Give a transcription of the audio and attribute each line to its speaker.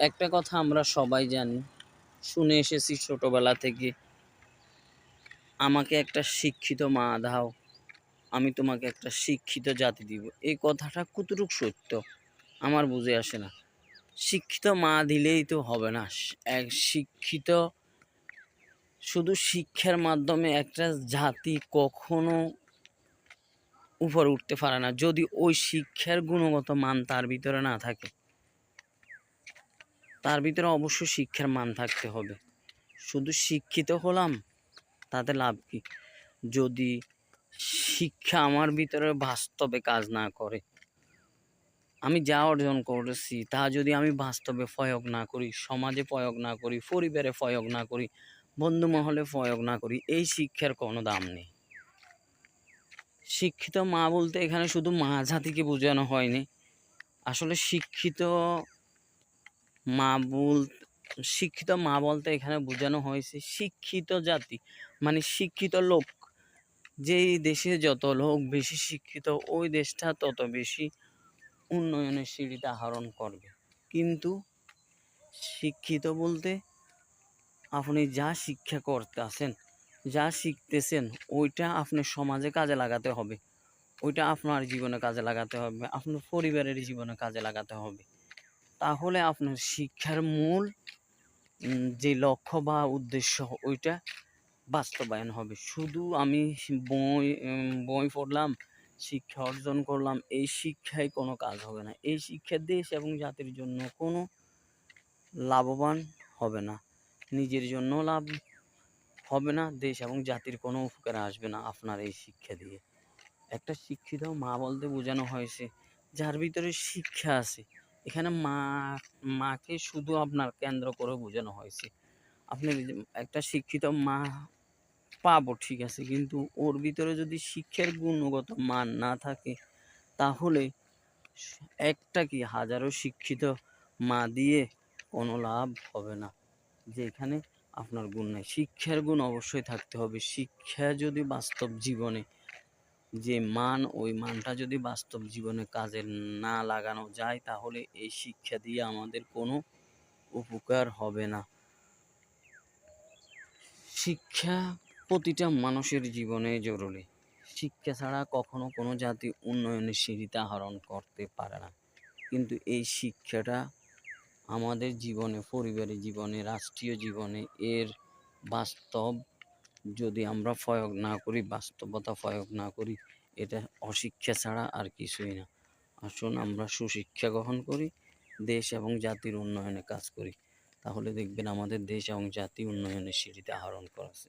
Speaker 1: একটা কথা আমরা সবাই জানি, শুনে এসেছি ছোটবেলা থেকে, আমাকে একটা শিক্ষিত মা দাও, আমি তোমাকে একটা শিক্ষিত জাতি দিব। এই কথাটা কতটুক সত্য? আমার বুঝে আসে না। শিক্ষিত মা দিলেই তো হবে না। এক শিক্ষিত, শুধু শিক্ষার মাধ্যমে একটা জাতি কখনো উপরে উঠতে পারে না। যদি ওই শিক্ষার গুণগত মান তার ভিতরে না থাকে তার ভিতরে অবশ্যই শিক্ষার মান থাকতে হবে। শুধু শিক্ষিত হলাম, তাতে লাভ কি? যদি শিক্ষা আমার ভিতরে বাস্তবে কাজ না করে, আমি যা অর্জন করেছি তা যদি আমি বাস্তবে প্রয়োগ না করি, সমাজে প্রয়োগ না করি, পরিবারে প্রয়োগ না করি বন্ধু মহলে প্রয়োগ না করি, এই শিক্ষার কোনো দাম নেই। শিক্ষিত মা বলতে এখানে শুধু মা জাতিকে বোঝানো হয়নি। আসলে শিক্ষিত মা বল, শিক্ষিত মা বলতে এখানে বোঝানো হয়েছে, শিক্ষিত জাতি মানে শিক্ষিত লোক। যেই দেশে যত লোক বেশি শিক্ষিত, ওই দেশটা তত বেশি উন্নয়নের সিঁড়িটা আহরণ করবে। কিন্তু শিক্ষিত বলতে আপনি যা শিক্ষা করতে আছেন যা শিখতেছেন, ওইটা আপনি সমাজে কাজে লাগাতে হবে। ওইটা আপনার জীবনে কাজে লাগাতে হবে, আপনার পরিবারের জীবনে কাজে লাগাতে হবে। তাহলে আপনার শিক্ষার মূল যে লক্ষ্য বা উদ্দেশ্য, ওইটা বাস্তবায়ন হবে। শুধু আমি বই বই পড়লাম, শিক্ষা অর্জন করলাম, এই শিক্ষায় কোনো কাজ হবে না। এই শিক্ষা দেশ এবং জাতির জন্য কোনো লাভবান হবে না। নিজের জন্য লাভ হবে না, দেশ এবং জাতির কোনো উপকারে আসবে না আপনার এই শিক্ষা দিয়ে। একটা শিক্ষিত মা বলতে বোঝানো হয়েছে, যার ভিতরে শিক্ষা আছে এখানে মা, মাকে শুধু আপনার কেন্দ্র করে বোঝানো হয়েছে। আপনি একটা শিক্ষিত মা পাবো, ঠিক আছে, কিন্তু ওর ভিতরে যদি শিক্ষার গুণগত মান না থাকে, তাহলে একটা কি হাজারো শিক্ষিত মা দিয়ে কোনো লাভ হবে না। যেখানে আপনার গুণ নেই। শিক্ষার গুণ অবশ্যই থাকতে হবে। শিক্ষা যদি বাস্তব জীবনে যে মান, ওই মানটা যদি বাস্তব জীবনে কাজে না লাগানো যায়, তাহলে এই শিক্ষা দিয়ে আমাদের কোনো উপকার হবে না। শিক্ষা প্রতিটা মানুষের জীবনে জরুরি। শিক্ষা ছাড়া কখনো কোনো জাতি উন্নয়নের সিঁড়িতে আহরণ করতে পারে না। কিন্তু এই শিক্ষাটা আমাদের জীবনে, পরিবারের জীবনে, রাষ্ট্রীয় জীবনে এর বাস্তব যদি আমরা প্রয়োগ না করি, বাস্তবতা প্রয়োগ না করি, এটা অশিক্ষা ছাড়া আর কিছুই না। আসুন আমরা সুশিক্ষা গ্রহণ করি, দেশ এবং জাতির উন্নয়নে কাজ করি। তাহলে দেখবেন আমাদের দেশ এবং জাতি উন্নয়নের সিঁড়িতে আহরণ করেছে।